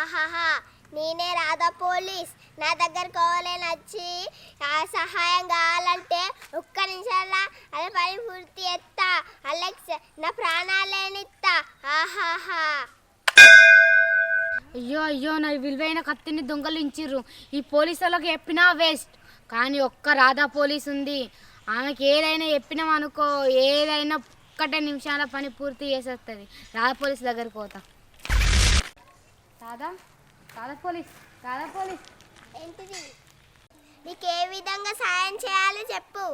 ఆహాహా నేనే రాధా పోలీస్. నా దగ్గర కావాలని వచ్చి ఆ సహాయం కావాలంటే ఒక్క నిమిషాల అలా పని పూర్తి ఎత్తా అలెక్స్ నా ప్రాణాలేనిత్తా ఆహాహా. అయ్యో అయ్యో నా విలువైన కత్తిని దొంగలించిర్రు. ఈ పోలీసు వాళ్ళకి చెప్పినా వేస్ట్. కానీ ఒక్క రాధా పోలీస్ ఉంది. ఆమెకి ఏదైనా చెప్పినామనుకో ఏదైనా ఒక్కటే నిమిషాల పని పూర్తి చేసేస్తుంది రాధా పోలీస్ దగ్గరికి పోతా. రాధా రాధా పోలీస్? రాధా పోలీస్? ఏంటిది? నీకు ఏ విధంగా సాయం చేయాలో చెప్పు.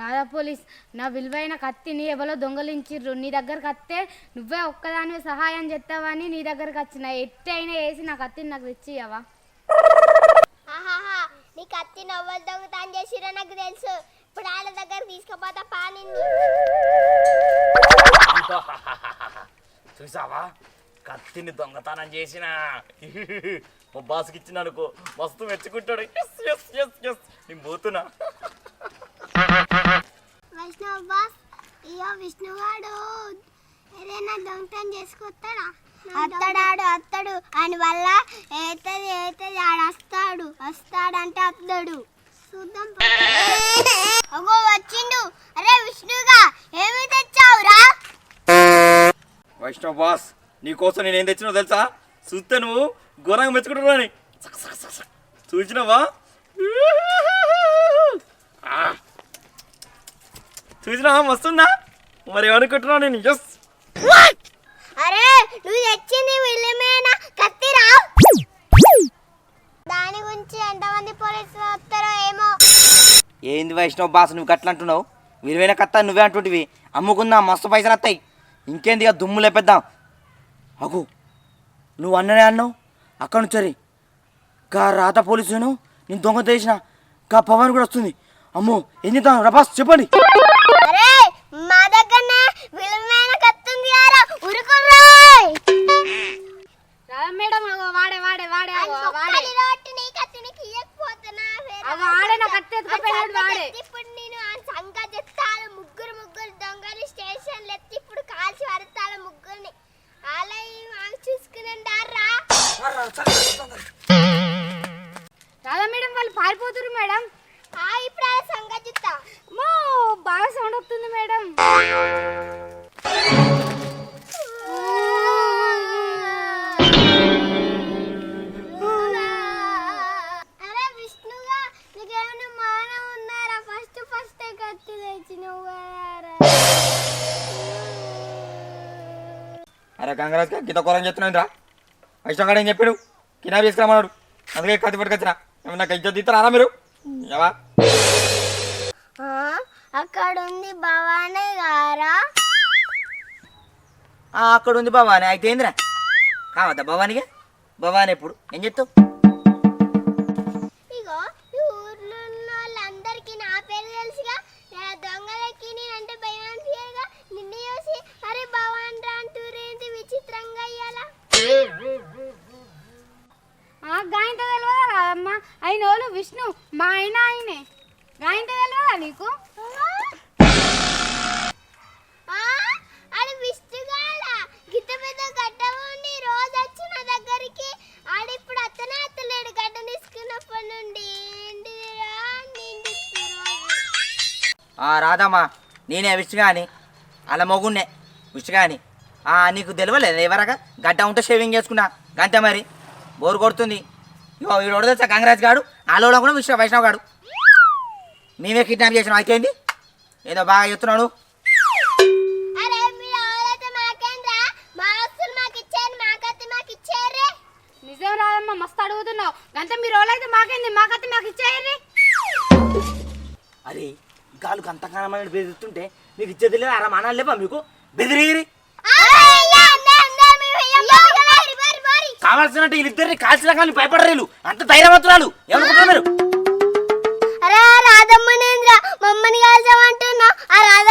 రాధా పోలీస్ నా విలువైన కత్తిని ఎవరో దొంగలించిర్రు. నీ దగ్గరకు వస్తే నువ్వే ఒక్కదానివే సహాయం చేస్తావని నీ దగ్గరకు వచ్చిన. ఎట్టయినా వేసి నా కత్తిని నాకు తెచ్చియవా? ఆహాహా నీ కత్తి నవ్వలు దొంగతనం చేసిరో నాకు తెలుసు. ఇప్పుడు వాళ్ళ దగ్గర తీసుకుపోతా పానిని చూసావా? కత్తిని దొంగతనం చేసిన. మా బాస్కి ఇచ్చిన అనుకో మస్తు మెచ్చుకుంటాడు. ఎస్ ఎస్ ఎస్ ఎస్ నేను పోతున్నా. వైష్ణవ్ బాస్ ఇయో విష్ణుగాడు ఏదైనా దొంగతనం చేసుకొస్తాడా? అత్తడాడు అత్తడు. అని వల్ల ఏతది ఏతది ఆడు వస్తాడు. వస్తాడంటే అత్తడు. చూద్దాం. అగో వచ్చిండు. అరే విష్ణుగా ఏమి తెచ్చావురా? వైష్ణవ్ బాస్ నీకోసం నేను ఏం తెచ్చినావు తెలుసా? చూస్తే నువ్వు ఘోరంగా మెచ్చుకుంటున్నాని చూసినావా. చూసినావా? మస్తుందా? మరి ఏమనుకుంటున్నావు నేను? ఎస్ అరే నువ్వు తెచ్చింది విలువైన కత్తిరా దాని గురించి ఎంతమంది పోలీసులు వస్తారో ఏమో. ఏంది వైష్ణవ్ బాస్ నువ్వు గట్ల అంటున్నావు? విలువైన కత్త నువ్వే అంటుంటివి. అమ్ముకుందాం మస్తు పైసలు వస్తాయి. ఇంకేంది ఇక దుమ్ము లేపేద్దాం. అగు. నువ్వు అన్ననే అన్నావు? అక్కడ నుంచి గా రాత పోలీసును నేను దొంగ చేసిన. గా పవన్ కూడా వస్తుంది. అమ్మో ఏం చేద్దాం రబాస్ చెప్పండి. కంగ్రాస్ గీత కూరం చెప్తున్నాను రా వైష్ణవ్ ఏం చెప్పాడు? కినా తీసుకురామన్నాడు అందుకే కత్తి పట్టుకొచ్చిన. ఏమన్నా ఇజ్జత్ ఇస్తారా మీరు? ఏవా? అక్కడ ఉంది భవానీ గారా? అక్కడ ఉంది భవాని. అయితే ఏందిరా? కావద్దా భవానికి భవాని ఎప్పుడు? ఏం చెప్తావు ఇగో ఈ ఊర్లో ఉన్న వాళ్ళందరికీ నా పేరు తెలుసుగా. దొంగలకి నేనంటే భయం అనిపించగా నిన్ను చూసి అరే భవాన్ రా అంటూరేంటి విచిత్రంగా అయ్యాలా? ఆ గాయంత తెలియదా రాదమ్మ ఆయన వాళ్ళు విష్ణు మా ఆయన ఆయనే. గాయంత తెలియదా నీకు? దగ్గరికి ఆడిప్పుడు అత్తనే అత్తలేడు గడ్డ తీసుకున్నప్పటి నుండి. రాదమ్మా నేనే విష్గాని అలా మొగున్నే విష్గాని ఆ నీకు తెలియలేదు ఎవరగా? గడ్డ ఉంటే షేవింగ్ చేసుకున్నా. గంతే మరి. బోరు కొడుతుంది. ఇగో వీడు తెలుసా? కాంగ్రెస్ గాడు. ఆలోలో కూడా విశ్వ వైష్ణవ్ గాడు. మేమే కిడ్నాప్ చేసినాం. అయిపోయింది ఏదో బాగా చెప్తున్నాడు. నిజం రాదమ్మ మస్తు అడుగుతున్నావు. గంత మీరు మాకేంది? మాకు ఇచ్చేయండి అరే గాలుకు అంతకాలం బెదిరిస్తుంటే మీకు ఇచ్చేది లేదు? అరా మానాలు లేవా మీకు? బెదిరిగిరి. కావాల్సినట్టు వీళ్ళిద్దరిని కాల్చిన కానీ భయపడరేలు అంత ధైర్యవంతురాలు. ఏమనుకుంటారు మీరు? అరే ఆ రాధమ్మనేంద్ర మమ్మని కాల్చామంటున్నా ఆ రాధ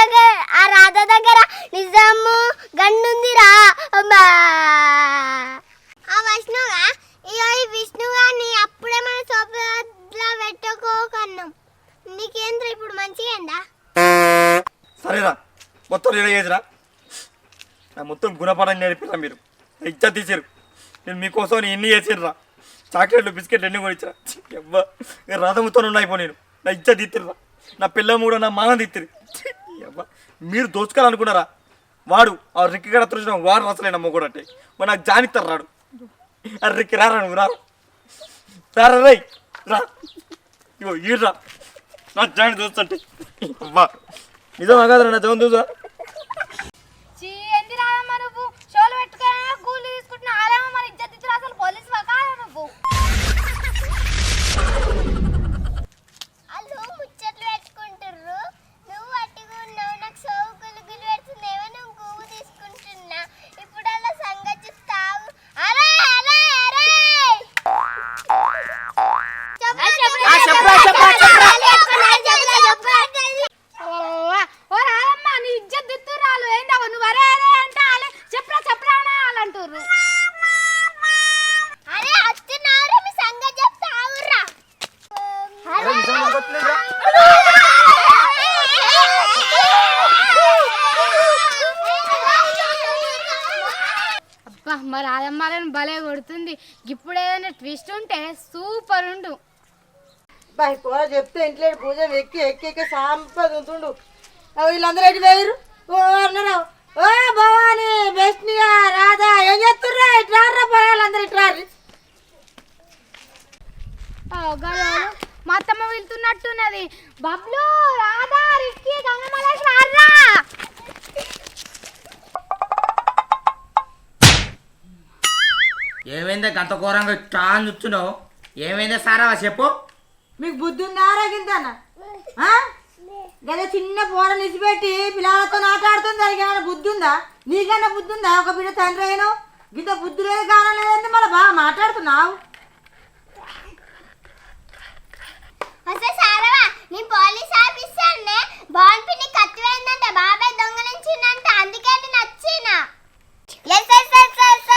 ఆ రాధ దగ్గర? నిజాము గండుందిరా అబ్బా. ఆ విష్ణుగా ఇగో ఈ విష్ణుగాని అప్పుడే మన సోపలా పెట్టుకోకన్నాం నీకేంద్ర ఇప్పుడు మంచిగా ఏందా సరేరా మొత్తం రెడీ చేసిరా? నా మొత్తం గుణపడని నేర్పిరా మీరు. ఇచ్చా తీసారు నేను మీకోసం ఎన్ని చేసిర్రా. చాక్లెట్లు బిస్కెట్లు ఎన్ని కొనిచ్చిరా అబ్బా రథముతో ఉన్నాయిపో నేను. నా ఇచ్చా తీర్తిర్రా నా పిల్ల కూడా నా మానం తీర్తిరి ఎవ్వ. మీరు దోచుకోవాలనుకున్నారా? వాడు ఆ రిక్కి గడ తుడిచిన వాడు అసలే నమ్మ అంటే. మరి నాకు జానిస్తారు రాడు. అరే రిక్కి రారా నువ్వు రా. రారా రై రా. ఇగో ఈడ్రా. నా జాయిన్ చూస్తుంటే అబ్బా నిజమా కాదురా నా జవం చూసా భలే కొడుతుంది ఇప్పుడు ఏదైనా ట్విస్ట్ ఉంటే సూపర్ ఉండు. బాయ్ పోరా చెప్తే ఇంట్లో పూజ ఎక్కి ఎక్కి ఎక్కి సాంపది ఉంటుండు. వీళ్ళందరూ ఎటు పోయారు ఓ అన్నారు? ఓ భవాని బెస్ట్నిగా రాధా ఏం చేస్తుర్రా? ఇట్రారా పొలాలందరూ ఇట్రారు. మా అత్తమ్మ వెళ్తున్నట్టున్నది బబ్లు రాధా రిక్కి గంగమలేష్ ఏమైందే? గంత ఘోరంగా అని చూస్తున్నావు ఏమైందే సారా? చెప్పు. మీకు బుద్ధి ఉందా ఆరోగ్యంతాన గదే చిన్న పోర నిలిచిపెట్టి పిల్లలతో ఆటాడుతుంది దానికి ఏమైనా బుద్ధి ఉందా నీకన్నా బుద్ధి ఉందా ఒక బిడ్డ తండ్రి అయినా? గింత బుద్ధి లేదు కారణం లేదంటే మళ్ళీ బాగా మాట్లాడుతున్నావు? అసలు సారవా నీ పోలీస్ ఆఫీసర్నే బాన్ పిన్ని కత్తిపోయిందంట బాబాయ్ దొంగలించిందంట. అందుకే నేను వచ్చిన ఎస్ ఎస్ ఎస్ ఎస్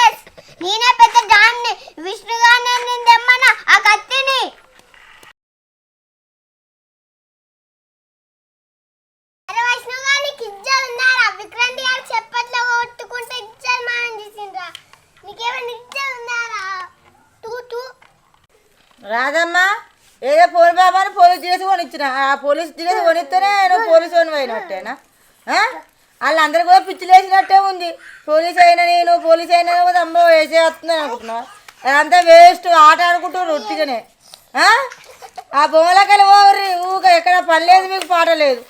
రాదమ్మా ఏదో పోలి బాబా అని పోలీస్ జీఎస్ కొనిచ్చిన. ఆ పోలీస్ జీఎస్ కొనిస్తేనే నువ్వు పోలీస్ కొని పోయినట్టేనా? వాళ్ళందరూ కూడా పిచ్చి లేచినట్టే ఉంది. పోలీస్ అయినా నేను పోలీస్ అయినా కూడా అమ్మ వేసే వస్తుందని అనుకుంటున్నావు? అదంతా వేస్ట్. ఆట ఆడుకుంటారు రొట్టిగానే ఆ? బొమ్మలకెళ్ళి పోవర్రి. ఊక ఎక్కడ పని లేదు మీకు పాట లేదు.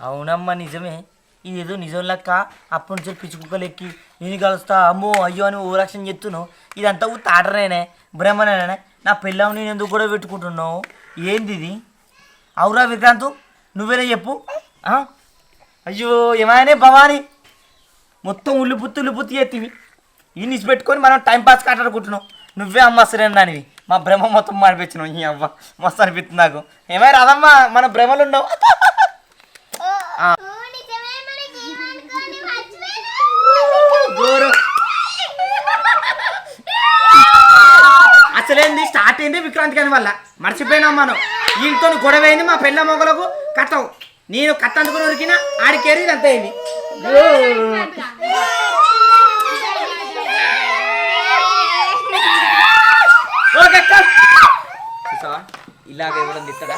అవునమ్మా నిజమే. ఇది ఏదో నిజం లెక్క. అప్పటి నుంచి పిచ్చి కుక్కలు ఎక్కి నేను కలుస్తా అమ్మో అయ్యో అని ఓ రక్షణ చెప్తున్నావు. ఇదంతా తాటరేనే బ్రహ్మనేనే. నా పిల్లం నేను ఎందుకు కూడా పెట్టుకుంటున్నావు? ఏంది ఇది? అవురా విక్రాంతు నువ్వేనే చెప్పు అయ్యో ఏమైనా భవాని? మొత్తం ఉల్లిపుత్తి ఉల్లిపుత్తి ఎత్తివి ఈ నిసి పెట్టుకొని మనం టైం పాస్ కాటాడుకుంటున్నాం. నువ్వే అమ్మ సరైన దానివి? మా భ్రమ మొత్తం మాడిపించినావు ఈ అవ్వ మస్తు అనిపిస్తుంది నాకు. ఏమైనా రాదమ్మా మన భ్రమలు ఉండవు ఓ నిజమే మనకి ఏమనుకోని మర్చిపోయినా గోరు అసలేంది? స్టార్ట్ అయింది విక్రాంతి కాని వల్ల. మర్చిపోయినాం మనం. వీళ్ళతో గొడవ అయింది మా పెళ్ళ మొగలకు. కట్టవు. నేను కట్ట అందుకుని ఉరికినా ఆడికేరి ఇదంతా అయింది. ఓకే ఇలాగ ఇవ్వడం తిట్టడా?